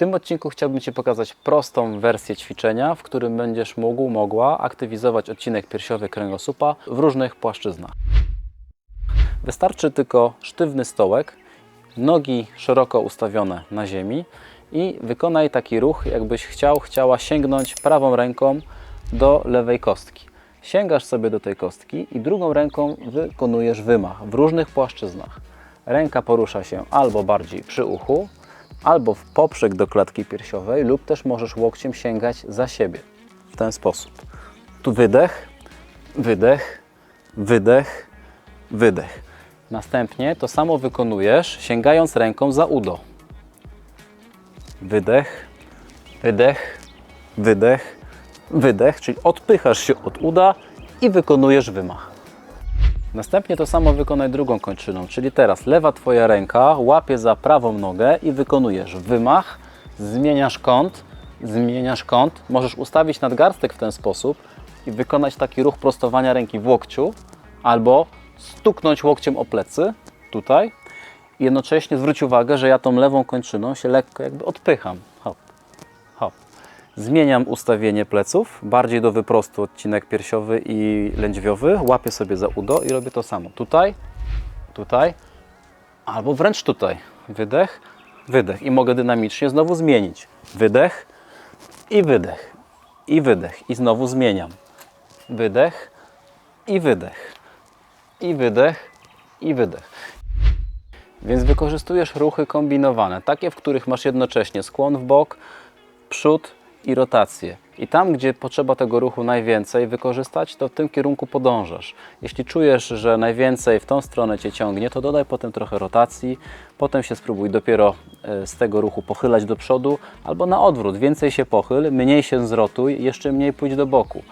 tym odcinku chciałbym Ci pokazać prostą wersję ćwiczenia, w którym będziesz mógł, mogła aktywizować odcinek piersiowy kręgosłupa w różnych płaszczyznach. Wystarczy tylko sztywny stołek, nogi szeroko ustawione na ziemi i wykonaj taki ruch, jakbyś chciał, chciała sięgnąć prawą ręką do lewej kostki. Sięgasz sobie do tej kostki i drugą ręką wykonujesz wymach w różnych płaszczyznach. Ręka porusza się albo bardziej przy uchu, albo w poprzek do klatki piersiowej, lub też możesz łokciem sięgać za siebie w ten sposób. Tu wydech, wydech, wydech, wydech. Następnie to samo wykonujesz, sięgając ręką za udo. Wydech, wydech, wydech, wydech, czyli odpychasz się od uda i wykonujesz wymach. Następnie to samo wykonaj drugą kończyną, czyli teraz. Lewa Twoja ręka łapie za prawą nogę i wykonujesz wymach, zmieniasz kąt, zmieniasz kąt, możesz ustawić nadgarstek w ten sposób i wykonać taki ruch prostowania ręki w łokciu albo stuknąć łokciem o plecy, tutaj. I jednocześnie zwróć uwagę, że ja tą lewą kończyną się lekko jakby odpycham. Zmieniam ustawienie pleców, bardziej do wyprostu odcinek piersiowy i lędźwiowy. Łapię sobie za udo i robię to samo. Tutaj, tutaj, albo wręcz tutaj. Wydech, wydech. I mogę dynamicznie znowu zmienić. Wydech i wydech. I wydech. I znowu zmieniam. Wydech i wydech. I wydech, i wydech. Więc wykorzystujesz ruchy kombinowane, takie, w których masz jednocześnie skłon w bok, przód i rotację. I tam, gdzie potrzeba tego ruchu najwięcej wykorzystać, to w tym kierunku podążasz. Jeśli czujesz, że najwięcej w tą stronę Cię ciągnie, to dodaj potem trochę rotacji, potem się spróbuj dopiero e, z tego ruchu pochylać do przodu, albo na odwrót, więcej się pochyl, mniej się zrotuj, jeszcze mniej pójdź do boku.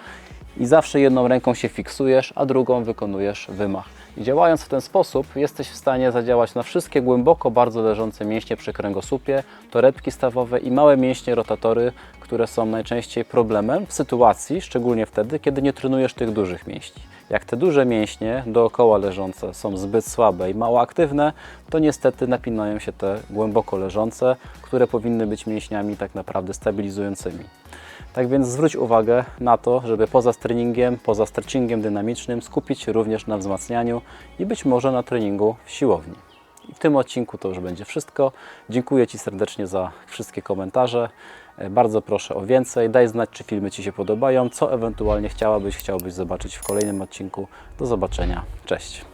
I zawsze jedną ręką się fiksujesz, a drugą wykonujesz wymach. I działając w ten sposób, jesteś w stanie zadziałać na wszystkie głęboko bardzo leżące mięśnie przy kręgosłupie, torebki stawowe i małe mięśnie rotatory, które są najczęściej problemem w sytuacji, szczególnie wtedy, kiedy nie trenujesz tych dużych mięśni. Jak te duże mięśnie dookoła leżące są zbyt słabe i mało aktywne, to niestety napinają się te głęboko leżące, które powinny być mięśniami tak naprawdę stabilizującymi. Tak więc zwróć uwagę na to, żeby poza treningiem, poza stretchingiem dynamicznym skupić się również na wzmacnianiu i być może na treningu w siłowni. W tym odcinku to już będzie wszystko. Dziękuję Ci serdecznie za wszystkie komentarze. E, Bardzo proszę o więcej. Daj znać, czy filmy Ci się podobają, co ewentualnie chciałabyś, chciałbyś zobaczyć w kolejnym odcinku. Do zobaczenia. Cześć.